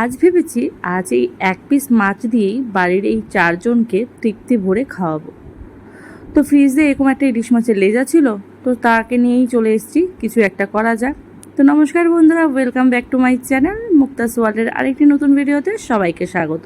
আজ ভেবেছি আজ এই এক পিস মাছ দিয়েই বাড়ির এই চারজনকে তৃপ্তি ভরে খাওয়াবো। তো ফ্রিজে এরকম একটা ইলিশ মাছের লেজা ছিল, তো তাকে নিয়েই চলে এসেছি, কিছু একটা করা যাক। তো নমস্কার বন্ধুরা welcome back to my channel Muktas ওয়ার্ল্ডের আরেকটি নতুন ভিডিওতে সবাইকে স্বাগত।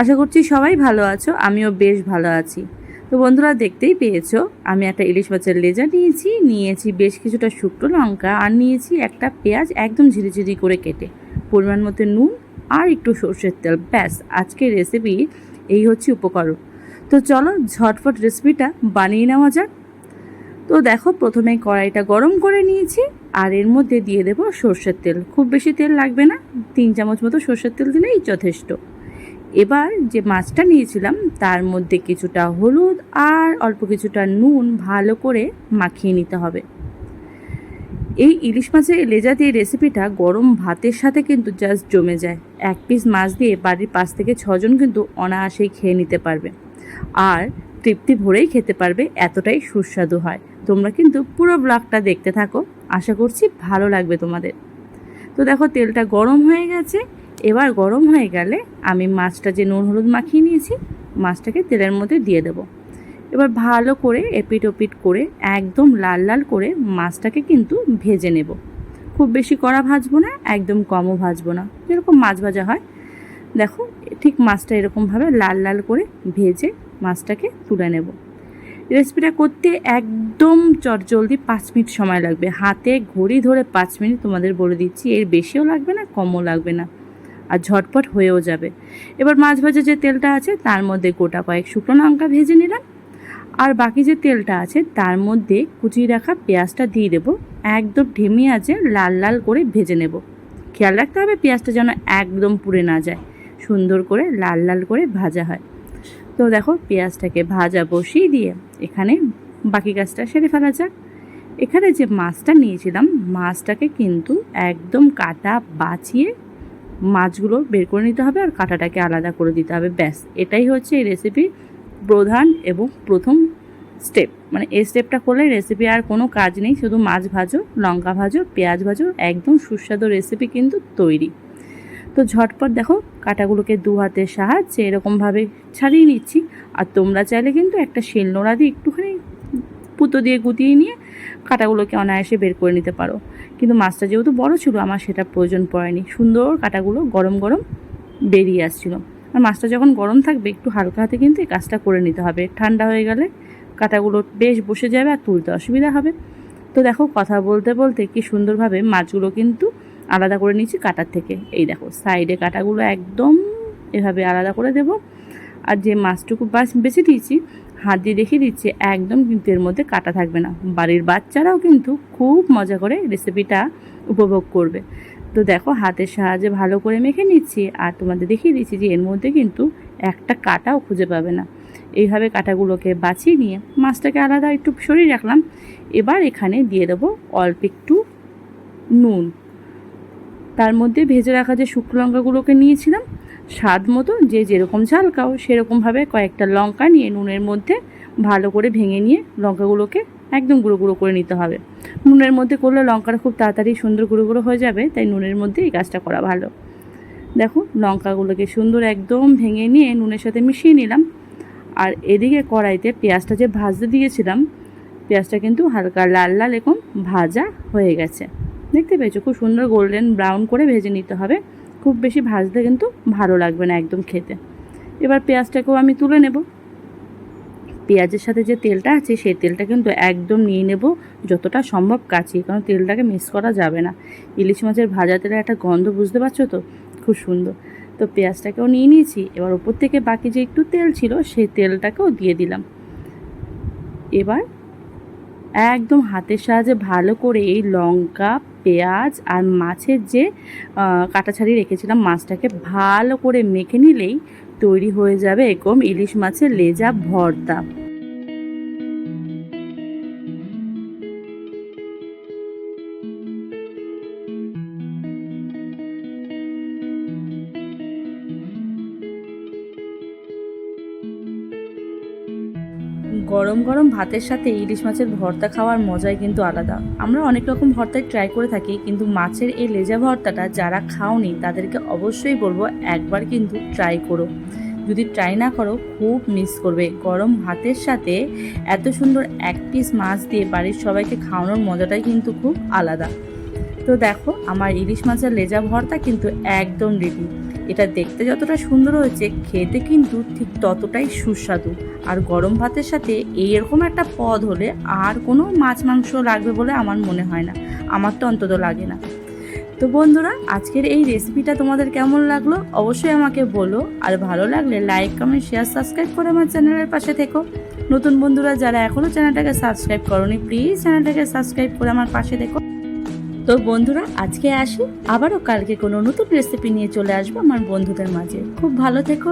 আশা করছি সবাই ভালো আছো, আমিও বেশ ভালো আছি। তো বন্ধুরা, দেখতেই পেয়েছ, আমি একটা ইলিশ মাছের লেজা নিয়েছি নিয়েছি বেশ কিছুটা শুকনো লঙ্কা, আর নিয়েছি একটা পেঁয়াজ একদম ঝিরিঝিরি করে কেটে। পরিমাণ মতো নুন আর একটু সর্ষের তেল। ব্যাস, আজকের রেসিপি এই হচ্ছে উপকরণ। তো চলো ঝটফট রেসিপিটা বানিয়ে নেওয়া যাক। তো দেখো, প্রথমে কড়াইটা গরম করে নিয়েছি আর এর মধ্যে দিয়ে দেবো সর্ষের তেল। খুব বেশি তেল লাগবে না, তিন চামচ মতো সর্ষের তেল দিলেই যথেষ্ট। এবার যে মাছটা নিয়েছিলাম, তার মধ্যে কিছুটা হলুদ আর অল্প কিছুটা নুন ভালো করে মাখিয়ে নিতে হবে। এই ইলিশ মাছের লেজা দিয়ে রেসিপিটা গরম ভাতের সাথে কিন্তু জাস্ট জমে যায়। এক পিস মাছ দিয়ে বাড়ির পাঁচ থেকে ছজন কিন্তু অনায়াসেই খেয়ে নিতে পারবে। আর তৃপ্তি ভরেই খেতে পারবে, এতটাই সুস্বাদু হয়। তোমরা কিন্তু পুরো ব্লগটা দেখতে থাকো। আশা করছি ভালো লাগবে তোমাদের। তো দেখো, তেলটা গরম হয়ে গেছে। এবার গরম হয়ে গেলে আমি মাছটা যে নুন হলুদ মাখিয়ে নিয়েছি, মাছটাকে তেলের মধ্যে দিয়ে দেবো। এবার ভালো করে এপিট ওপিট করে একদম লাল লাল করে মাছটাকে কিন্তু ভেজে নেব। খুব বেশি কড়া ভাজবো না, একদম কমও ভাজবো না। যেরকম মাছ ভাজা হয়। দেখো, ঠিক মাছটা এরকমভাবে লাল লাল করে ভেজে মাছটাকে তুলে নেব। রেসিপিটা করতে একদম চটজলদি পাঁচ মিনিট সময় লাগবে। হাতে ঘড়ি ধরে পাঁচ মিনিট তোমাদের বলে দিচ্ছি, এর বেশিও লাগবে না, কমও লাগবে না। আর ঝটপট হয়েও যাবে। এবার মাছ ভাজা যে তেলটা আছে, তার মধ্যে গোটা কয়েক শুকনো লঙ্কা ভেজে নিলাম। আর বাকি যে তেলটা আছে, তার মধ্যে কুচিয়ে রাখা পেঁয়াজটা দিয়ে দেবো। একদম ঢেমি আছে, লাল লাল করে ভেজে নেব। খেয়াল রাখতে হবে পেঁয়াজটা যেন একদম পুড়ে না যায়। সুন্দর করে লাল লাল করে ভাজা হয়। তো দেখো পেঁয়াজটাকে ভাজা বসিয়ে দিয়ে এখানে বাকি গাছটা সেরে ফেলা যাক। এখানে যে মাছটা নিয়েছিলাম, মাছটাকে কিন্তু একদম কাটা বাছিয়ে মাছগুলো বের করে নিতে হবে আর কাঁটাটাকে আলাদা করে দিতে হবে। ব্যাস, এটাই হচ্ছে এই রেসিপির প্রধান এবং প্রথম স্টেপ মানে এই স্টেপটা করলে রেসিপি আর কোনো কাজ নেই, শুধু মাছ ভাজো, লঙ্কা ভাজো, পেঁয়াজ ভাজো, একদম সুস্বাদু রেসিপি কিন্তু তৈরি। তো ঝটপট দেখো কাটাগুলোকে দু হাতের সাহায্যে এরকমভাবে ছাড়িয়ে নিচ্ছি। আর তোমরা চাইলে কিন্তু একটা শিল নোড়া দিয়ে একটুখানি পুতো দিয়ে গুটিয়ে নিয়ে কাটাগুলোকে অনায়াসে বের করে নিতে পারো। কিন্তু মাছটা যেহেতু বড় ছিল, আমার সেটা প্রয়োজন পড়েনি। সুন্দর কাটাগুলো গরম গরম বেরিয়ে আসছিল। আর মাছটা যখন গরম থাকবে, একটু হালকা হাতে কিন্তু এই কাজটা করে নিতে হবে। ঠান্ডা হয়ে গেলে কাঁটাগুলো বেশ বসে যাবে আর তুলতে অসুবিধা হবে। তো দেখো, কথা বলতে বলতে কি সুন্দরভাবে মাছগুলো কিন্তু আলাদা করে নিচ্ছি কাটার থেকে। এই দেখো, সাইডে কাটাগুলো একদম এভাবে আলাদা করে দেব। আর যে মাছটুকু বাস বেছে দিয়েছি হাত দিয়ে দেখিয়ে দিচ্ছি, একদম কিন্তু এর মধ্যে কাটা থাকবে না। বাড়ির বাচ্চারাও কিন্তু খুব মজা করে রেসিপিটা উপভোগ করবে। তো দেখো হাতের সাহায্যে ভালো করে মেখে নিচ্ছি আর তোমাদের দেখিয়ে দিচ্ছি যে এর মধ্যে কিন্তু একটা কাটাও খুঁজে পাবে না। এইভাবে কাটাগুলোকে বাছিয়ে নিয়ে মাছটাকে আলাদা একটু সরিয়ে রাখলাম। এবার এখানে দিয়ে দেবো অল্প একটু নুন। তার মধ্যে ভেজে রাখা যে শুকনো লঙ্কাগুলোকে নিয়েছিলাম, স্বাদ মতো যে যেরকম ঝাল খাও সেরকমভাবে কয়েকটা লঙ্কা নিয়ে নুনের মধ্যে ভালো করে ভেঙে নিয়ে লঙ্কাগুলোকে একদম গুঁড়ো গুঁড়ো করে নিতে হবে। নুনের মধ্যে করলে লঙ্কাটা খুব তাড়াতাড়ি সুন্দর গুঁড়ো গুঁড়ো হয়ে যাবে, তাই নুনের মধ্যে এই কাজটা করা ভালো। দেখো, লঙ্কাগুলোকে সুন্দর একদম ভেঙে নিয়ে নুনের সাথে মিশিয়ে নিলাম। আর এদিকে কড়াইতে পেঁয়াজটা যে ভাজতে দিয়েছিলাম, পেঁয়াজটা কিন্তু হালকা লাল লাল এরকম ভাজা হয়ে গেছে। দেখতে পেয়েছ? খুব সুন্দর গোল্ডেন ব্রাউন করে ভেজে নিতে হবে। খুব বেশি ভাজতে কিন্তু ভালো লাগবে না একদম খেতে। এবার পেঁয়াজটাকেও আমি তুলে নেব। পেঁয়াজের সাথে যে তেলটা আছে, সেই তেলটা কিন্তু একদম নিয়ে নেব যতটা সম্ভব কাছে, কারণ তেলটাকে মিস করা যাবে না। ইলিশ মাছের ভাজা তেলের একটা গন্ধ, বুঝতে পারছ তো? খুব সুন্দর। তো পেঁয়াজটাকেও নিয়ে নিয়েছি, এবার ওপর থেকে বাকি যে একটু তেল ছিল, সেই তেলটাকেও দিয়ে দিলাম। এবার একদম হাতের সাহায্যে ভালো করে এই লঙ্কা, পেঁয়াজ আর মাছের যে কাটা ছাড়িয়ে রেখেছিলাম, মাছটাকে ভালো করে মেখে নিলেই তৈরি হয়ে যাবে এরকম ইলিশ মাছের লেজা ভর্তা। গরম গরম ভাতের সাথে ইলিশ মাছের ভর্তা খাওয়ার মজাই কিন্তু আলাদা। আমরা অনেক রকম ভর্তায় ট্রাই করে থাকি, কিন্তু মাছের এই লেজা ভর্তাটা যারা খাওনি, তাদেরকে অবশ্যই বলব একবার কিন্তু ট্রাই করো। যদি ট্রাই না করো, খুব মিস করবে। গরম ভাতের সাথে এত সুন্দর এক পিস মাছ দিয়ে বাড়ির সবাইকে খাওয়ানোর মজাটাই কিন্তু খুব আলাদা। তো দেখো, আমার ইলিশ মাছের লেজা ভর্তা কিন্তু একদম রেডি এটা দেখতে যতটা সুন্দর হয়েছে, খেতে কিন্তু ঠিক ততটাই সুস্বাদু। আর গরম ভাতের সাথে এইরকম একটা পদ হলে আর কোনো মাছ মাংস লাগবে বলে আমার মনে হয় না। আমার তো অন্তত লাগে না। তো বন্ধুরা, আজকের এই রেসিপিটা তোমাদের কেমন লাগল অবশ্যই আমাকে বলো। আর ভালো লাগলে লাইক কমেন্ট শেয়ার সাবস্ক্রাইব করে আমার চ্যানেলের পাশে থেকো। নতুন বন্ধুরা, যারা এখনও চ্যানেলটাকে সাবস্ক্রাইব করনি প্লিজ চ্যানেলটাকে সাবস্ক্রাইব করে আমার পাশে থেকো। তো বন্ধুরা, আজকে আসি। আবারও কালকে কোনো নতুন রেসিপি নিয়ে চলে আসব আমার বন্ধুদের মাঝে। খুব ভালো থেকো